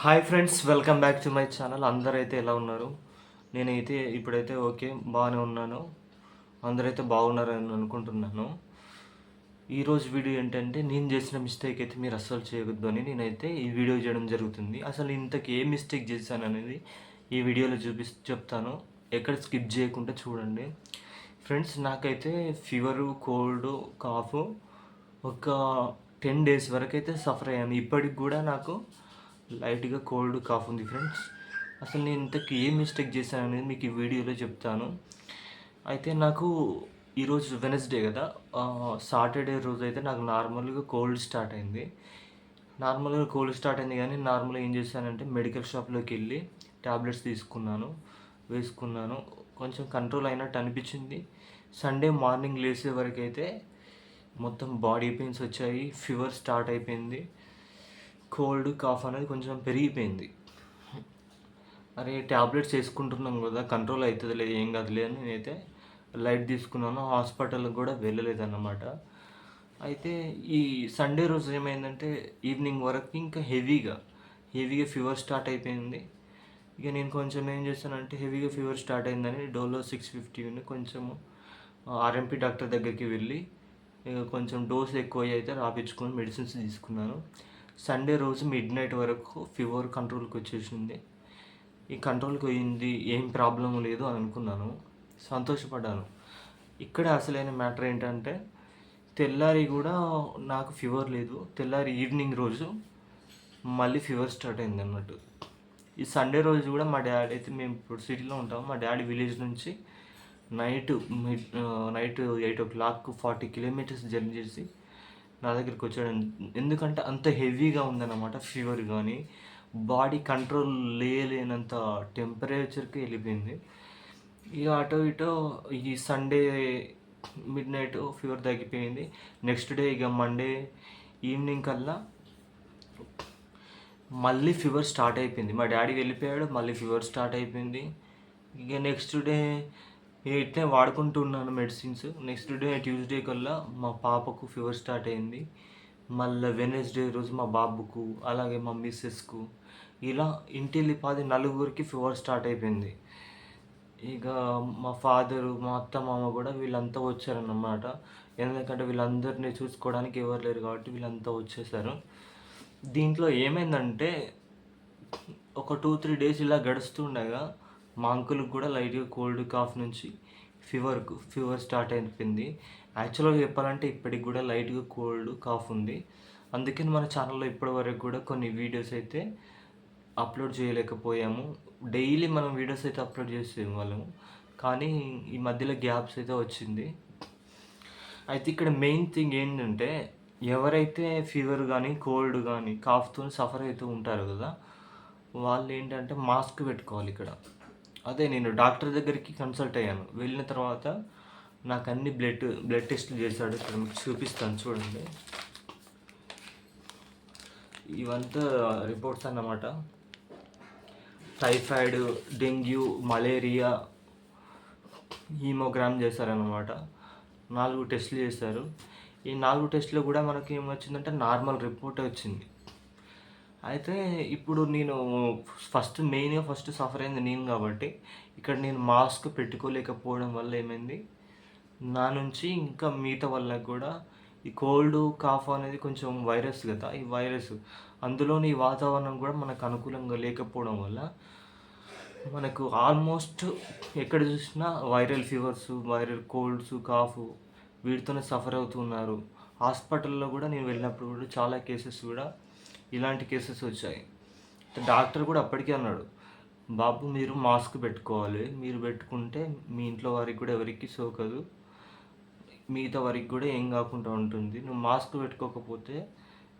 Hi friends welcome back to my channel అందరైతే ఎలా ఉన్నారు? నేనైతే ఇప్పుడైతే ఓకే బాగానే ఉన్నాను. అందరైతే బాగున్నారని అనుకుంటున్నాను. ఈరోజు వీడియో ఏంటంటే నేను చేసిన మిస్టేక్ అయితే మీరు అస్సలు చేయవద్దు అని నేనైతే ఈ వీడియో చేయడం జరుగుతుంది. అసలు ఇంతకు ఏ మిస్టేక్ చేశాను అనేది ఈ వీడియోలో చూపి చెప్తాను. ఎక్కడ స్కిప్ చేయకుండా చూడండి. ఫ్రెండ్స్ నాకైతే ఫీవరు కోల్డ్ కాఫ్ ఒక టెన్ డేస్ వరకు అయితే సఫర్ అయ్యాను. ఇప్పటికి కూడా నాకు లైట్గా కోల్డ్ కాఫ్ ఉంది ఫ్రెండ్స్. అసలు నేను ఇంతకు ఏం మిస్టేక్ చేశాను అనేది మీకు ఈ వీడియోలో చెప్తాను. అయితే నాకు ఈరోజు వెనస్డే కదా. సాటర్డే రోజు అయితే నాకు నార్మల్గా కోల్డ్ స్టార్ట్ అయింది. నార్మల్గా కోల్డ్ స్టార్ట్ అయింది కానీ నార్మల్గా ఏం చేశానంటే మెడికల్ షాప్లోకి వెళ్ళి ట్యాబ్లెట్స్ తీసుకున్నాను వేసుకున్నాను. కొంచెం కంట్రోల్ అయినట్టు అనిపించింది. సండే మార్నింగ్ లేసే వరకు అయితే మొత్తం బాడీ పెయిన్స్ వచ్చాయి ఫీవర్ స్టార్ట్ అయిపోయింది. కోల్డ్ కాఫ్ అనేది కొంచెం పెరిగిపోయింది. అరే ట్యాబ్లెట్స్ వేసుకుంటున్నాం కదా కంట్రోల్ అవుతుంది లేదు ఏం కాదులే అని నేనైతే లైట్ తీసుకున్నాను. హాస్పిటల్కి కూడా వెళ్ళలేదన్నమాట. అయితే ఈ సండే రోజు ఏమైందంటే ఈవినింగ్ వరకు ఇంకా హెవీగా హెవీగా ఫీవర్ స్టార్ట్ అయిపోయింది. ఇక నేను కొంచెం ఏం చేశానంటే హెవీగా ఫీవర్ స్టార్ట్ అయిందని డోలో సిక్స్ ఫిఫ్టీని కొంచెము ఆర్ఎంపీ డాక్టర్ దగ్గరికి వెళ్ళి ఇక కొంచెం డోస్ ఎక్కువ అయితే రాపించుకొని మెడిసిన్స్ తీసుకున్నాను. సండే రోజు మిడ్ నైట్ వరకు ఫీవర్ కంట్రోల్కి వచ్చేసింది. ఈ కంట్రోల్కి పోయింది ఏం ప్రాబ్లం లేదు అని అనుకున్నాను. సంతోషపడ్డాను. ఇక్కడ అసలైన మ్యాటర్ ఏంటంటే తెల్లారి కూడా నాకు ఫీవర్ లేదు. తెల్లారి ఈవినింగ్ రోజు మళ్ళీ ఫీవర్ స్టార్ట్ అయింది అన్నట్టు. ఈ సండే రోజు కూడా మా డాడీ అయితే మేము ఇప్పుడు సిటీలో ఉంటాం మా డాడీ విలేజ్ నుంచి night midnight eight o'clock forty kilometres journey చేసి నా దగ్గరికి వచ్చాడు. ఎందుకంటే అంత హెవీగా ఉందన్నమాట ఫీవర్ కానీ బాడీ కంట్రోల్ లేలేనంత టెంపరేచర్కి వెళ్ళిపోయింది. ఇక అటో ఇటో ఈ సండే మిడ్ నైట్ ఫీవర్ తగ్గిపోయింది. నెక్స్ట్ డే ఇక మండే ఈవినింగ్ కల్లా మళ్ళీ ఫీవర్ స్టార్ట్ అయిపోయింది. మా డాడీ వెళ్ళిపోయాడు మళ్ళీ ఫీవర్ స్టార్ట్ అయిపోయింది. ఇక నెక్స్ట్ డే ఇట్లే వాడుకుంటున్నాను మెడిసిన్స్ నెక్స్ట్ డే ట్యూస్డే కల్లా మా పాపకు ఫీవర్ స్టార్ట్ అయింది. మళ్ళీ వెనస్డే రోజు మా బాబుకు అలాగే మా మిస్సెస్కు ఇలా ఇంటిల్లి పాది నలుగురికి ఫీవర్ స్టార్ట్ అయిపోయింది. ఇక మా ఫాదరు మా అత్త మామ కూడా వీళ్ళంతా వచ్చారన్నమాట. ఎందుకంటే వీళ్ళందరినీ చూసుకోవడానికి ఎవరు లేరు కాబట్టి వీళ్ళంతా వచ్చేసారు. దీంట్లో ఏమైందంటే ఒక టూ త్రీ డేస్ ఇలా గడుస్తుండగా మా అంకుల్కి కూడా లైట్గా కోల్డ్ కాఫ్ నుంచి ఫీవర్కు ఫీవర్ స్టార్ట్ అయిపోయింది. యాక్చువల్గా చెప్పాలంటే ఇప్పటికి కూడా లైట్గా కోల్డ్ కాఫ్ ఉంది. అందుకని మన ఛానల్లో ఇప్పటి వరకు కూడా కొన్ని వీడియోస్ అయితే అప్లోడ్ చేయలేకపోయాము. డైలీ మనం వీడియోస్ అయితే అప్లోడ్ చేసే వాళ్ళము. కానీ ఈ మధ్యలో గ్యాప్స్ అయితే వచ్చింది. అయితే ఇక్కడ మెయిన్ థింగ్ ఏంటంటే ఎవరైతే ఫీవర్ కానీ కోల్డ్ కానీ కాఫ్తో సఫర్ అవుతూ ఉంటారు కదా వాళ్ళు ఏంటంటే మాస్క్ పెట్టుకోవాలి ఇక్కడ. అదే నేను డాక్టర్ దగ్గరికి కన్సల్ట్ అయ్యాను. వెళ్ళిన తర్వాత నాకు అన్ని బ్లడ్ బ్లడ్ టెస్ట్లు చేశాడు. ఇక్కడ మీకు చూపిస్తాను చూడండి. ఇవంతా రిపోర్ట్స్ అన్నమాట. టైఫాయిడ్ డెంగ్యూ మలేరియా హీమోగ్రామ్ చేశారన్నమాట. నాలుగు టెస్టులు చేశారు. ఈ నాలుగు టెస్టులు కూడా మనకి ఏమొచ్చిందంటే నార్మల్ రిపోర్ట్ వచ్చింది. అయితే ఇప్పుడు నేను ఫస్ట్ మెయిన్గా ఫస్ట్ సఫర్ అయింది నేను కాబట్టి ఇక్కడ నేను మాస్క్ పెట్టుకోలేకపోవడం వల్ల ఏమైంది? నా నుంచి ఇంకా మిగతా వాళ్ళకి కూడా ఈ కోల్డ్ కాఫ్ అనేది కొంచెం వైరస్ కదా ఈ వైరస్. అందులోని ఈ వాతావరణం కూడా మనకు అనుకూలంగా లేకపోవడం వల్ల మనకు ఆల్మోస్ట్ ఎక్కడ చూసినా viral fevers viral colds cough వీటితోనే సఫర్ అవుతున్నారు. హాస్పిటల్లో కూడా నేను వెళ్ళినప్పుడు కూడా చాలా కేసెస్ కూడా ఇలాంటి కేసెస్ వచ్చాయి. డాక్టర్ కూడా అప్పటికే అన్నాడు బాబు మీరు మాస్క్ పెట్టుకోవాలి. మీరు పెట్టుకుంటే మీ ఇంట్లో వారికి కూడా ఎవరికి సోకదు. మిగతా వారికి కూడా ఏం కాకుండా ఉంటుంది. నువ్వు మాస్క్ పెట్టుకోకపోతే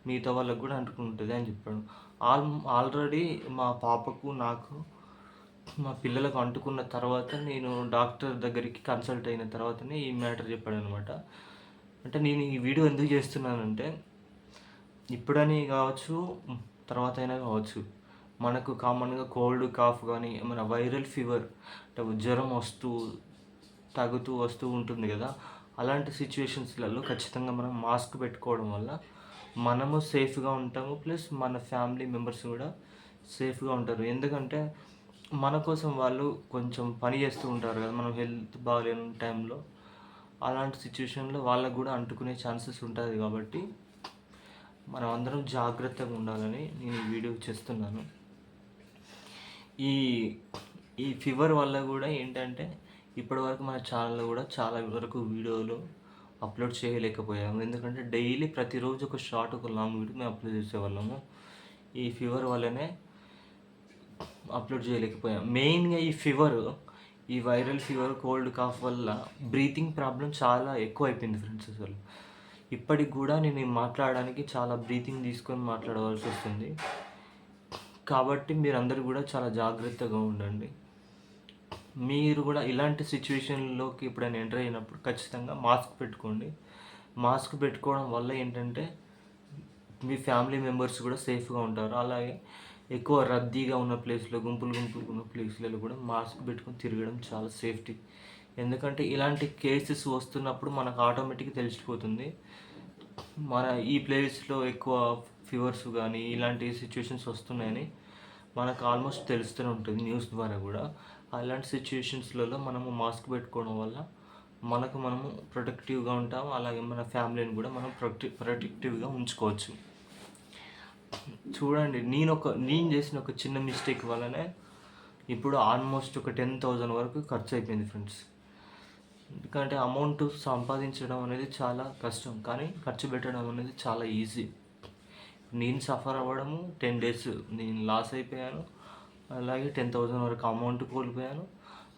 మిగతా వాళ్ళకి కూడా అంటుకుంటుంది అని చెప్పాడు. ఆల్ ఆల్రెడీ మా పాపకు నాకు మా పిల్లలకు అంటుకున్న తర్వాత నేను డాక్టర్ దగ్గరికి కన్సల్ట్ అయిన తర్వాతనే ఈ మ్యాటర్ చెప్పాడు అనమాట అంటే నేను ఈ వీడియో ఎందుకు చేస్తున్నానంటే ఇప్పుడని కావచ్చు తర్వాత అయినా కావచ్చు. మనకు కామన్గా కోల్డ్ కాఫ్ కానీ ఏమైనా వైరల్ ఫీవర్ అంటే జ్వరం వస్తూ తగ్గుతూ వస్తూ ఉంటుంది కదా. అలాంటి సిచ్యువేషన్స్లలో ఖచ్చితంగా మనం మాస్క్ పెట్టుకోవడం వల్ల మనము సేఫ్గా ఉంటాము ప్లస్ మన ఫ్యామిలీ మెంబర్స్ కూడా సేఫ్గా ఉంటారు. ఎందుకంటే మన కోసం వాళ్ళు కొంచెం పని చేస్తూ ఉంటారు కదా మనం హెల్త్ బాగాలేని టైంలో. అలాంటి సిచ్యువేషన్లో వాళ్ళకు కూడా అంటుకునే ఛాన్సెస్ ఉంటుంది కాబట్టి మనం అందరం జాగ్రత్తగా ఉండాలని నేను ఈ వీడియో చేస్తున్నాను. ఈ ఈ ఫీవర్ వల్ల కూడా ఏంటంటే ఇప్పటివరకు మన ఛానల్లో కూడా చాలా వరకు వీడియోలు అప్లోడ్ చేయలేకపోయాము. ఎందుకంటే డైలీ ప్రతిరోజు ఒక షార్ట్ ఒక లాంగ్ వీడియో మేము అప్లోడ్ చేసేవాళ్ళము. ఈ ఫీవర్ వల్లనే అప్లోడ్ చేయలేకపోయాం మెయిన్గా ఈ ఫీవర్ ఈ వైరల్ ఫీవర్ కోల్డ్ కాఫ్ వల్ల బ్రీతింగ్ ప్రాబ్లం చాలా ఎక్కువ అయిపోయింది ఫ్రెండ్స్ అసలు. ఇప్పటికి కూడా నేను మాట్లాడడానికి చాలా బ్రీతింగ్ తీసుకొని మాట్లాడవలసి వస్తుంది. కాబట్టి మీరందరూ కూడా చాలా జాగ్రత్తగా ఉండండి. మీరు కూడా ఇలాంటి సిచ్యువేషన్లోకి ఎప్పుడైనా ఎంటర్ అయినప్పుడు ఖచ్చితంగా మాస్క్ పెట్టుకోండి. మాస్క్ పెట్టుకోవడం వల్ల ఏంటంటే మీ ఫ్యామిలీ మెంబర్స్ కూడా సేఫ్గా ఉంటారు. అలాగే ఎక్కువ రద్దీగా ఉన్న ప్లేస్లో గుంపులు గుంపులు ఉన్న ప్లేస్లలో కూడా మాస్క్ పెట్టుకొని తిరగడం చాలా సేఫ్టీ ఎందుకంటే ఇలాంటి కేసెస్ వస్తున్నప్పుడు మనకు ఆటోమేటిక్గా తెలిసిపోతుంది. మన ఈ ప్లేస్లో ఎక్కువ ఫీవర్స్ కానీ ఇలాంటి సిచ్యువేషన్స్ వస్తున్నాయని మనకు ఆల్మోస్ట్ తెలుస్తూనే ఉంటుంది న్యూస్ ద్వారా కూడా. అలాంటి సిచ్యువేషన్స్లలో మనము మాస్క్ పెట్టుకోవడం వల్ల మనకు మనము ప్రొటెక్టివ్గా ఉంటాం అలాగే మన ఫ్యామిలీని కూడా మనం ప్రొటెక్టివ్ ప్రొటెక్టివ్గా ఉంచుకోవచ్చు. చూడండి నేను ఒక నేను చేసిన ఒక చిన్న మిస్టేక్ వల్లనే ఇప్పుడు ఆల్మోస్ట్ ఒక టెన్ థౌజండ్ వరకు ఖర్చు అయిపోయింది ఫ్రెండ్స్ ఎందుకంటే అమౌంట్ సంపాదించడం అనేది చాలా కష్టం కానీ ఖర్చు పెట్టడం అనేది చాలా ఈజీ నేను సఫర్ అవ్వడము టెన్ డేస్ నేను లాస్ అయిపోయాను అలాగే టెన్ థౌజండ్ వరకు అమౌంట్ కోల్పోయాను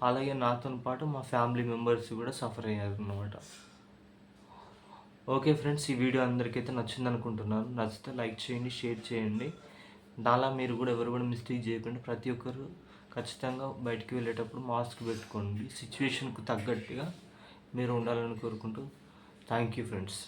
అలాగే నాతో పాటు మా ఫ్యామిలీ మెంబర్స్ కూడా సఫర్ అయ్యారు అనమాట ఓకే ఫ్రెండ్స్ ఈ వీడియో అందరికైతే నచ్చింది అనుకుంటున్నాను. నచ్చితే లైక్ చేయండి షేర్ చేయండి. దాలా మీరు కూడా ఎవరు కూడా మిస్టేక్ చేయకుండా ప్రతి ఒక్కరు ఖచ్చితంగా బయటికి వెళ్ళేటప్పుడు మాస్క్ పెట్టుకోండి. సిచ్యువేషన్కు తగ్గట్టుగా మీరు ఉండాలని కోరుకుంటూ. Thank you friends